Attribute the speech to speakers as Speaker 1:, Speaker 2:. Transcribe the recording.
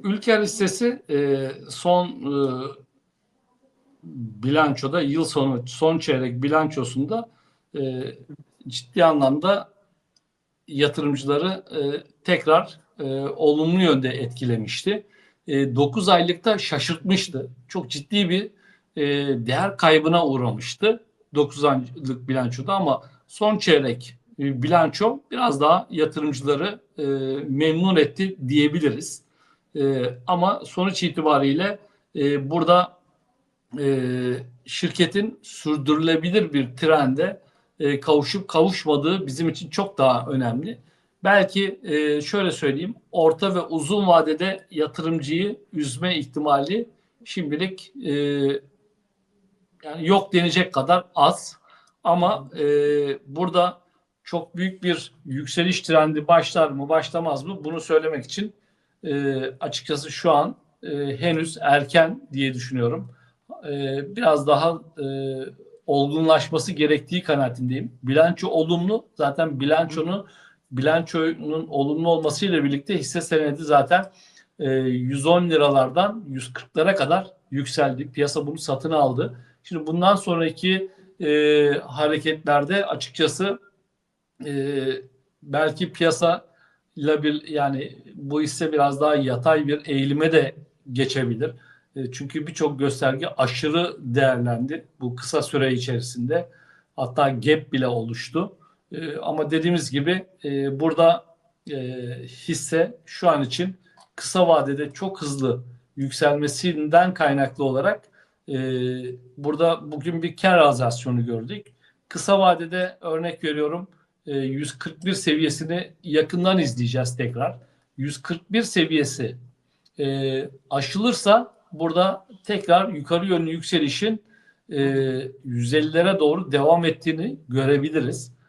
Speaker 1: Ülker hissesi e, son e, bilançoda yıl sonu son çeyrek bilançosunda e, ciddi anlamda yatırımcıları e, tekrar e, olumlu yönde etkilemişti. E, 9 aylıkta şaşırtmıştı. Çok ciddi bir e, değer kaybına uğramıştı 9 aylık bilançoda ama son çeyrek e, bilanço biraz daha yatırımcıları e, memnun etti diyebiliriz. E, ama sonuç itibariyle e, burada e, şirketin sürdürülebilir bir trende e, kavuşup kavuşmadığı bizim için çok daha önemli. Belki e, şöyle söyleyeyim, orta ve uzun vadede yatırımcıyı üzme ihtimali şimdilik e, yani yok denecek kadar az. Ama e, burada çok büyük bir yükseliş trendi başlar mı başlamaz mı bunu söylemek için e, açıkçası şu an e, henüz erken diye düşünüyorum. E, biraz daha e, olgunlaşması gerektiği kanaatindeyim. Bilanço olumlu. Zaten bilançonun bilançonun olumlu olmasıyla birlikte hisse senedi zaten e, 110 liralardan 140'lara kadar yükseldi. Piyasa bunu satın aldı. Şimdi bundan sonraki e, hareketlerde açıkçası e, belki piyasa ile bir yani bu hisse biraz daha yatay bir eğilime de geçebilir. E, çünkü birçok gösterge aşırı değerlendi bu kısa süre içerisinde. Hatta gap bile oluştu. E, ama dediğimiz gibi e, burada hisse şu an için kısa vadede çok hızlı yükselmesinden kaynaklı olarak burada bugün bir kar realizasyonu gördük. Kısa vadede örnek veriyorum 141 seviyesini yakından izleyeceğiz tekrar. 141 seviyesi e, aşılırsa burada tekrar yukarı yönlü yükselişin e, 150'lere doğru devam ettiğini görebiliriz.